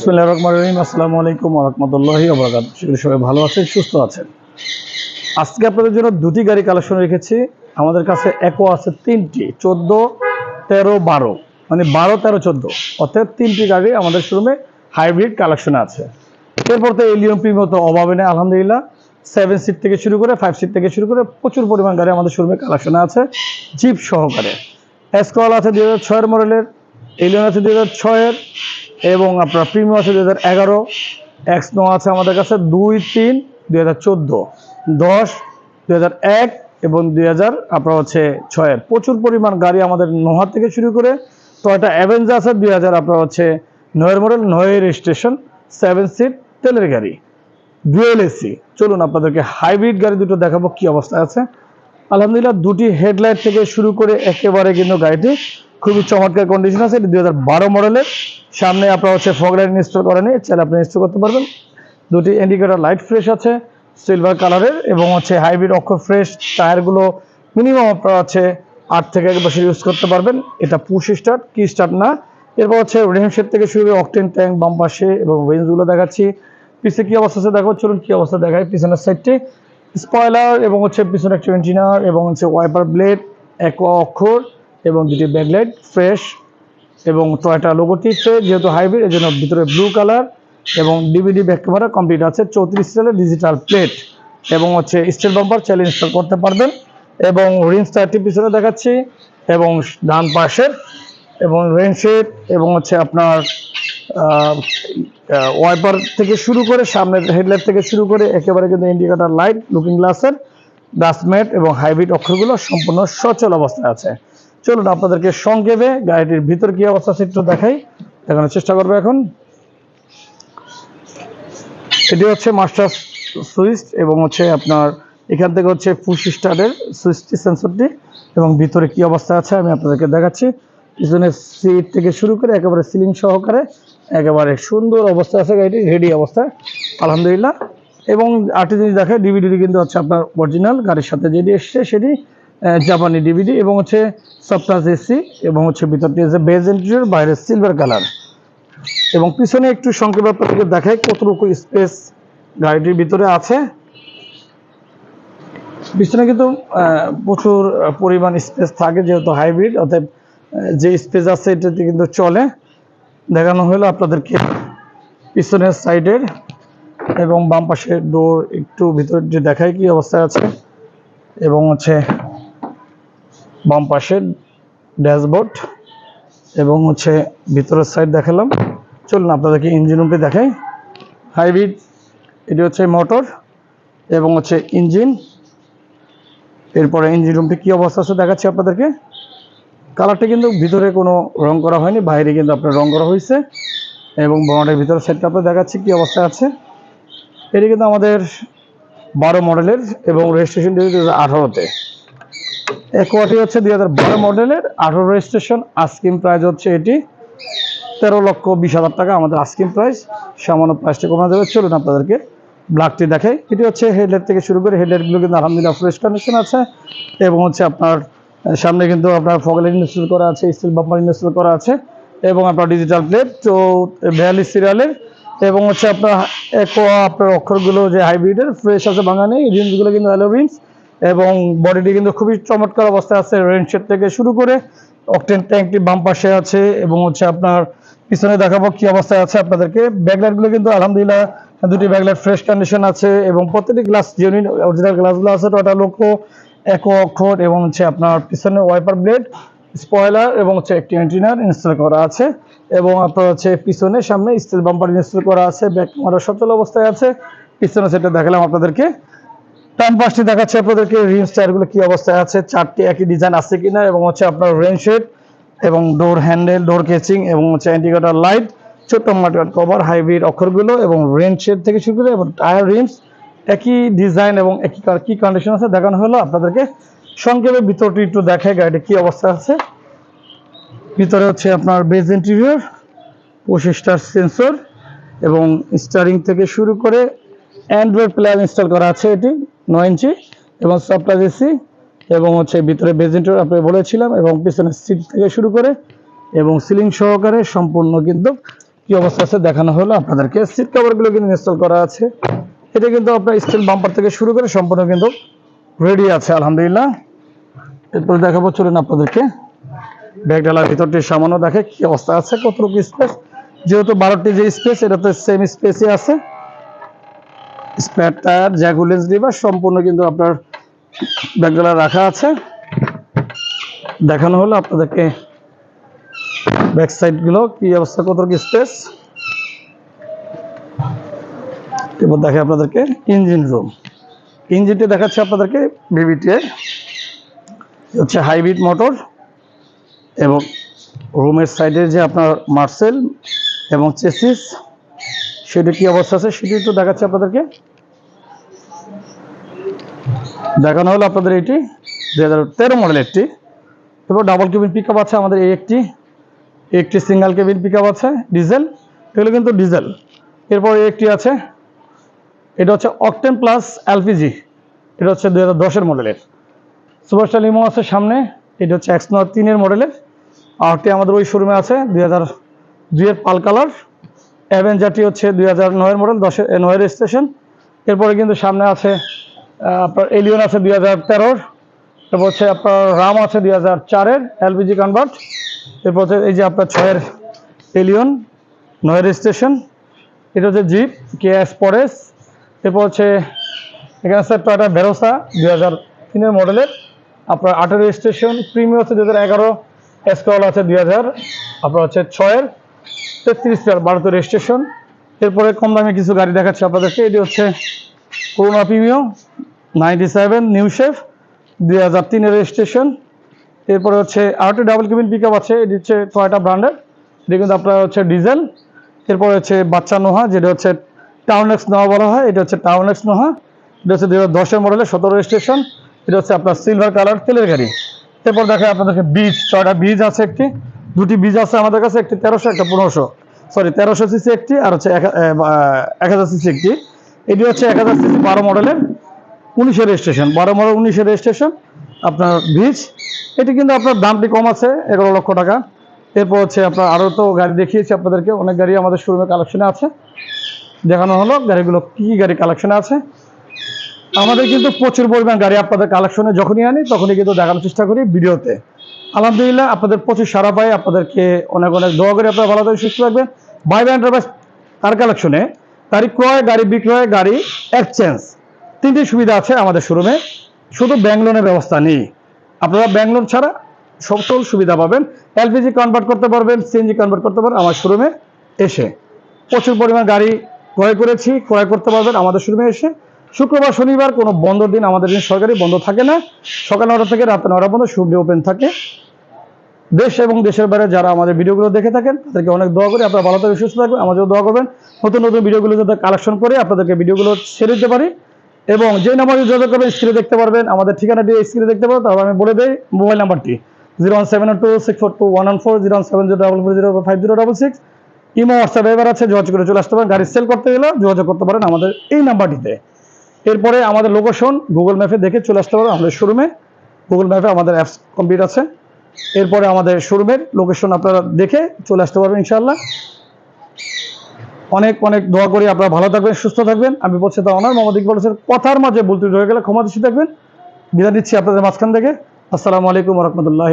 বিসমিল্লাহির রহমানির রহিম। আসসালামু আলাইকুম রাহমাতুল্লাহি ওয়া সবাই ভালো আছেন, সুস্থ আছেন। আজকে আপনাদের জন্য দুটি গাড়ি কালেকশন রেখেছি। আমাদের কাছে একো আছে তিনটি, চোদ্দ, তেরো, বারো। মানে বারো, তেরো, চোদ্দ। অর্থাৎ তিনটি গাড়ি আমাদের শোরুমে হাইব্রিড কালেকশনে আছে। এরপর তো এলিয়ন প্রিমিও তো অভাবে নেই, আলহামদুলিল্লাহ। সেভেন সিট থেকে শুরু করে ফাইভ সিট থেকে শুরু করে প্রচুর পরিমাণ গাড়ি আমাদের শোরুমে কালেকশনে আছে জিপ সহকারে। এসকল আছে দুই হাজার ছয়ের মডেলের এলিয়ন আছে দুই হাজার ছয়ের। এবং আপনার প্রিমিয়াম আছে দুই হাজার এগারো এক্স নো আছে আমাদের কাছে দুই তিন, দুই হাজার চোদ্দ, দশ, দুই হাজার এক এবং দুই হাজার আপনার হচ্ছে ছয়ের প্রচুর পরিমাণ গাড়ি আমাদের নোহা থেকে শুরু করে টয়টা অ্যাভেঞ্জার আছে দুই হাজার আপনার হচ্ছে নয়ের মডেল নয়ের স্টেশন সেভেন সিট তেলের গাড়ি। ডুয়েল এসি চলুন আপনাদেরকে হাইব্রিড গাড়ি দুটো দেখাবো কি অবস্থায় আছে। আলহামদুলিল্লাহ দুটি হেডলাইট থেকে শুরু করে একেবারে কিন্তু গাড়িটি খুবই চমৎকার কন্ডিশন আছে। এটি দুই হাজার বারো মডেলের সামনে আপনার হচ্ছে ফগ লাইট ইনস্টল করা নেই চাইলে আপনি ইনস্টল করতে পারবেন। দুটি ইন্ডিকেটার লাইট ফ্রেশ আছে সিলভার কালারের এবং হচ্ছে হাইব্রিড অক্ষর ফ্রেশ টায়ারগুলো মিনিমাম আপনার হচ্ছে আট থেকে এক বছর ইউজ করতে পারবেন। এটা পুশ স্টার্ট কি স্টার্ট না। এরপর হচ্ছে রেমশেড থেকে শুরু করে অকটেন ট্যাঙ্ক বাম পাশে এবং রেঞ্জগুলো দেখাচ্ছি। পিছে কি অবস্থা আছে দেখো, চলুন কি অবস্থা দেখায় পিছনের সাইডটি স্পয়লার এবং হচ্ছে পিছনে একটা ইঞ্জিনার এবং হচ্ছে ওয়াইপার ব্লেড এক অক্ষর এবং দুটি ব্যাকলাইট ফ্রেশ এবং টয়টা লোগোটিতে যেহেতু হাইব্রিড এর জন্য ভিতরে ব্লু কালার এবং ডিভিডি ব্যাক ক্যামেরা কমপ্লিট আছে, চৌত্রিশ সালের ডিজিটাল প্লেট এবং হচ্ছে স্টিল বাম্পার চাইলে ইনস্টল করতে পারবেন এবং রিন্স টায়ারটি পিছনে দেখাচ্ছি এবং ডান পাশের এবং রেনশেড এবং হচ্ছে আপনার ওয়াইপার থেকে শুরু করে সামনের হেডলাইট থেকে শুরু করে একেবারে কিন্তু ইন্ডিকেটার লাইট লুকিং গ্লাসের ডাস্টমেট এবং হাইব্রিড অক্ষরগুলো সম্পূর্ণ সচল অবস্থায় আছে। চলুন আপনাদেরকে সংক্ষেপে গাড়িটির ভিতর কি অবস্থা আছে দেখাই। দেখানোর চেষ্টা করব এখন। এটি হচ্ছে মাস্টার সুইচ এবং হচ্ছে আপনার এখান থেকে হচ্ছে পুশ স্টার্টের সুইচটি সেন্সরটি এবং ভিতরে কি অবস্থা আছে আমি আপনাদেরকে দেখাচ্ছি। পিছনে সিট থেকে শুরু করে একেবারে সিলিং সহকারে একেবারে সুন্দর অবস্থা আছে গাড়িটি রেডি অবস্থায় আলহামদুলিল্লাহ। এবং আরেকটি জিনিস দেখে ডিভিডিটি কিন্তু হচ্ছে আপনার অরিজিনাল গাড়ির সাথে যেটি এসছে সেটি জাপানি ডিভিডি এবং হচ্ছে সফটাস এসি এবং হচ্ছে ভিতরটি হচ্ছে বেজ ইন্টেরিয়র বাইরে সিলভার কালার এবং পিছনে একটু সংক্ষেপ আপনাদেরকে দেখায় কতটুকু স্পেস গাড়িটির ভিতরে আছে। পিছনে কিন্তু প্রচুর পরিমাণ স্পেস থাকে যেহেতু হাইব্রিড অর্থাৎ যে স্পেস আছে এটাতে কিন্তু চলে। দেখানো হলো আপনাদেরকে পিছনের সাইডের এবং বাম পাশের ডোর একটু ভিতর যে দেখায় কি অবস্থায় আছে। এবং হচ্ছে বাম পাশের ড্যাশবোর্ড এবং হচ্ছে ভিতরের সাইড দেখালাম। চলুন আপনাদেরকে ইঞ্জিন রুমটি দেখাই। হাইব্রিড এটি হচ্ছে মোটর এবং হচ্ছে ইঞ্জিন এরপরে ইঞ্জিন রুমটি কী অবস্থা আছে দেখাচ্ছি আপনাদেরকে। কালারটি কিন্তু ভিতরে কোনো রং করা হয়নি, বাইরে কিন্তু আপনার রং করা হয়েছে। এবং বোমাটের ভিতরে সেটটা আপনার দেখাচ্ছি কী অবস্থা আছে। এটি কিন্তু আমাদের বারো মডেলের এবং রেজিস্ট্রেশন হাজার আঠারোতে। একোয়াটি হচ্ছে দুই হাজার বারো মডেলের আঠারো রেজিস্ট্রেশন আস্কিম প্রাইস হচ্ছে এটি। তেরো লক্ষ বিশ হাজার টাকা আমাদের আস্কিম প্রাইস সামান্য প্রাইসটা কমে দেবে চলুন আপনাদেরকে ব্ল্যাকটি দেখাই। এটি হচ্ছে হেডলাইট থেকে শুরু করে হেডলাইটগুলো কিন্তু আলহামদুলিল্লাহ ফ্রেশ কন্ডিশন আছে এবং হচ্ছে আপনার সামনে কিন্তু আপনার ফগলাইট ইনস্টল করা আছে স্টিল বাম্পার ইনস্টল করা আছে এবং আপনার ডিজিটাল প্লেট তো বিয়াল্লিশ সিরিয়ালের এবং হচ্ছে আপনার একোয়া আপনার অক্ষরগুলো যে হাইব্রিডের ফ্রেশ আছে বাঙালি। রিন্সগুলো কিন্তু অ্যালো রিন্স এবং বডিটি কিন্তু খুবই চমৎকার অবস্থায় আছে রেনশেড থেকে শুরু করে অকটেন ট্যাঙ্কটি বাম পাশে আছে এবং হচ্ছে আপনার পিছনে দেখাবো কি অবস্থায় আছে আপনাদেরকে। ব্যাকলাইটগুলো কিন্তু আলহামদুলিল্লাহ দুটি ব্যাকলাইট ফ্রেশ কন্ডিশন আছে এবং প্রত্যেকটি গ্লাস জেনুইন অরিজিনাল গ্লাসগুলো আছে টোটাল লক্ষ এক অক্ষর এবং হচ্ছে আপনার পিছনে ওয়াইপার ব্লেড স্পয়লার এবং হচ্ছে একটি অ্যান্টিনার ইনস্টল করা আছে এবং আপনার হচ্ছে পিছনে সামনে স্টিল বাম্পার ইনস্টল করা আছে। ব্যাক ক্যামেরা সচল অবস্থায় আছে। পিছনে সেটা দেখালাম আপনাদেরকে। ডান পাশটি দেখাচ্ছে আপনাদেরকে রিংস টায়ারগুলো কি অবস্থায় আছে, চারটি একই ডিজাইন আছে কিনা, এবং হচ্ছে আপনার রেন শেড এবং ডোর হ্যান্ডেল ডোর কেচিং এবং হচ্ছে অ্যান্টিগেটার লাইট ছোট্ট মার্কেট কভার হাইব্রিড অক্ষরগুলো এবং রেন শেড থেকে শুরু করে এবং টায়ার রিমস একই ডিজাইন এবং একই কি কন্ডিশন আছে দেখানো হলো আপনাদেরকে। সংক্ষেপে ভিতরটি একটু দেখে গাড়িটি কি অবস্থা আছে। ভিতরে হচ্ছে আপনার বেজ ইন্টেরিয়র পঁচিশটার সেন্সর এবং স্টারিং থেকে শুরু করে অ্যান্ড্রয়েড প্লেয়ার ইনস্টল করা আছে এটি। নয় ইঞ্চি এবং সফটওয়্যার এসি এবং হচ্ছে ভিতরে বেজেন্টার আপনি বলেছিলাম এবং পিছনে সিট থেকে শুরু করে এবং সিলিং সহকারে সম্পূর্ণ কিন্তু কি অবস্থা আছে দেখানো হলো আপনাদেরকে। সিট কভারগুলো কিন্তু ইনস্টল করা আছে। এটা কিন্তু আপনার স্টিল বাম্পার থেকে শুরু করে সম্পূর্ণ কিন্তু রেডি আছে, আলহামদুলিল্লাহ। এরপরে দেখাবো, চলুন আপনাদেরকে। ব্যাগ ডালার ভিতরটি সামান্য দেখে কি অবস্থা আছে, কতটুকু স্পেস যেহেতু বারোটি যে স্পেস এটা তো সেম স্পেসই আছে। স্পেয়ার টায়ার জ্যাগুলেন্স লিভার সম্পূর্ণ কিন্তু আপনার ব্যাগ ডালা রাখা আছে। দেখানো হলো আপনাদেরকে ব্যাক সাইডগুলো, কি অবস্থা কতটুকু স্পেস এবার দেখে আপনাদেরকে ইঞ্জিন রুম ইঞ্জিনটি দেখাচ্ছে আপনাদেরকে বিবিটিএ হচ্ছে হাইব্রিড মোটর এবং রুমের সাইডে যে আপনার মার্সেল এবং চেসিস সেটি কি অবস্থা আছে সেটি একটু দেখাচ্ছে আপনাদেরকে। দেখানো হলো আপনাদের এটি, দুই হাজার তেরো মডেল একটি। এবার ডাবল কেবিন পিক আছে আমাদের এই একটি। একটি সিঙ্গেল কেবিন পিক আছে ডিজেল এগুলো কিন্তু ডিজেল এরপর এই একটি আছে, এটা হচ্ছে অকটেন প্লাস এলপিজি এটা হচ্ছে দুই হাজার দশের মডেলের সুপারস্টার লিমো আছে সামনে, এটা হচ্ছে নয় তিনের মডেলের আরটি আমাদের ওই শোরুমে আছে, দুই হাজার দুইয়ের পাল কালার। অ্যাভেঞ্জারটি হচ্ছে দুই হাজার নয়ের মডেল দশের, নয়ের স্টেশন এরপরে কিন্তু সামনে আছে আপনার এলিয়ন আছে দুই হাজার তেরোর, এরপর হচ্ছে আপনার রাম আছে দুই হাজার চারের এলপিজি কনভার্ট এরপর হচ্ছে এই যে আপনার ছয়ের এলিয়ন নয়ের স্টেশন এটা হচ্ছে জিপ কে এস পরেস এরপর হচ্ছে এখানে আছে টয়টা ভেরোসা দুই হাজার তিনের মডেলের, আপনার আঠেরো স্টেশন প্রিমিয়াম হচ্ছে দু হাজার এগারো এসটল আছে দুই হাজার, আপনার হচ্ছে ছয়ের তেত্রিশ চার রেজিস্ট্রেশন এরপরে কম দামে কিছু গাড়ি দেখাচ্ছে আপনাদেরকে। এটি হচ্ছে Corona premium ninety seven new shape দুই হাজার তিনের রেজিস্ট্রেশন এরপরে হচ্ছে আরেকটি ডাবল কেবিন পিক আছে। এটি হচ্ছে টয়টা ব্র্যান্ডের এটি কিন্তু আপনার হচ্ছে ডিজেল এরপরে হচ্ছে বাচ্চা নোহা, যেটা হচ্ছে টাউন এক্স নোহা বলা হয়। এটা হচ্ছে টাউন এক্স নোহা। এটা হচ্ছে দুই হাজার দশের মডেলের সতেরো রেজিস্ট্রেশন এটা হচ্ছে আপনার সিলভার কালার তেলের গাড়ি। এরপর দেখে আপনাদেরকে বীজ ছয়টা বীজ আছে একটি। দুটি বীজ আছে আমাদের কাছে, একটি তেরোশো, একটা পনেরোশো। সরি তেরোশো সিসি একটি আর হচ্ছে এক হাজার সিসি একটি। এটি হচ্ছে এক হাজার সিসি বারো মডেলের উনিশের রেজিস্ট্রেশন বারো মডেল, উনিশের রেজিস্ট্রেশন আপনার বীজ এটি কিন্তু আপনার দামটি কম আছে, এগারো লক্ষ টাকা। এরপর হচ্ছে আপনার আরও তো গাড়ি দেখিয়েছি আপনাদেরকে, অনেক গাড়ি আমাদের শোরুমে কালেকশনে আছে। দেখানো হলো গাড়িগুলো, কী কী গাড়ি কালেকশনে আছে। আমাদের কিন্তু প্রচুর পরিমাণ গাড়ি আপনাদের কালেকশনে যখনই আনি, তখনই কিন্তু দেখানোর চেষ্টা করি ভিডিওতে। আলহামদুলিল্লাহ, আপনাদের প্রচুর সারা পাই, আপনাদেরকে অনেক অনেক দোয়া করে, আপনারা ভালো থাকবেন সুস্থ থাকবেন। বাই এন্টারপ্রাইজ তার কালেকশনে গাড়ি ক্রয়, গাড়ি বিক্রয়, গাড়ি এক্সচেঞ্জ তিনটি সুবিধা আছে আমাদের শোরুমে শুধু ব্যাংক লোনের ব্যবস্থা নেই। আপনারা ব্যাংক লোন ছাড়া সকল সুবিধা পাবেন। এলপিজি কনভার্ট করতে পারবেন সিএনজি কনভার্ট করতে পারবেন আমার শোরুমে এসে। প্রচুর পরিমাণ গাড়ি ক্রয় করেছি, ক্রয় করতে পারবেন আমাদের শোরুমে এসে। শুক্রবার, শনিবার কোনো বন্ধ দিন আমাদের দিন সরকারি বন্ধ থাকে না। সকাল নটা থেকে রাত নটা পর্যন্ত শুভ ওপেন থাকে। দেশ এবং দেশের বাইরে যারা আমাদের ভিডিওগুলো দেখে থাকেন, তাদেরকে অনেক দোয়া করে। আপনারা ভালো থাকবেন, সুস্থ থাকবেন, আমাদেরও দোয়া করবেন। নতুন নতুন ভিডিওগুলো যাতে কালেকশন করে আপনাদেরকে ভিডিওগুলো ছেড়ে দিতে পারি। এবং যে নাম্বারে যোগাযোগ করবেন স্ক্রিনে দেখতে পারবেন। আমাদের ঠিকানাটি স্ক্রিনে দেখতে পারবেন তারপর আমি বলে দিই মোবাইল নাম্বারটি zero one seven two six four two one one four zero one seven zero double four zero five zero double six imo WhatsApp এবার আছে, যোগাযোগ করে চলে আসতে পারেন। গাড়ি সেল করতে গেলে যোগাযোগ করতে পারেন আমাদের এই নাম্বারটিতে এরপরে আমাদের লোকেশন গুগল ম্যাপে দেখে চলে আসতে পারেন আমাদের শোরুমে গুগল ম্যাপে আমাদের অ্যাপস কমপ্লিট আছে। এরপরে আমাদের শোরুমের লোকেশন আপনারা দেখে চলে আসতে পারবেন ইনশাল্লাহ অনেক অনেক দোয়া করি, আপনারা ভালো থাকবেন, সুস্থ থাকবেন। আমি বলছি তা অনার, মোহাম্মদ ইকবাল হোসেন কথার মাঝে বলতে হয়ে গেলে ক্ষমা দৃষ্টি থাকবেন। বিদায় দিচ্ছি আপনাদের মাঝখান থেকে। আসসালামু আলাইকুম রহমতুল্লাহ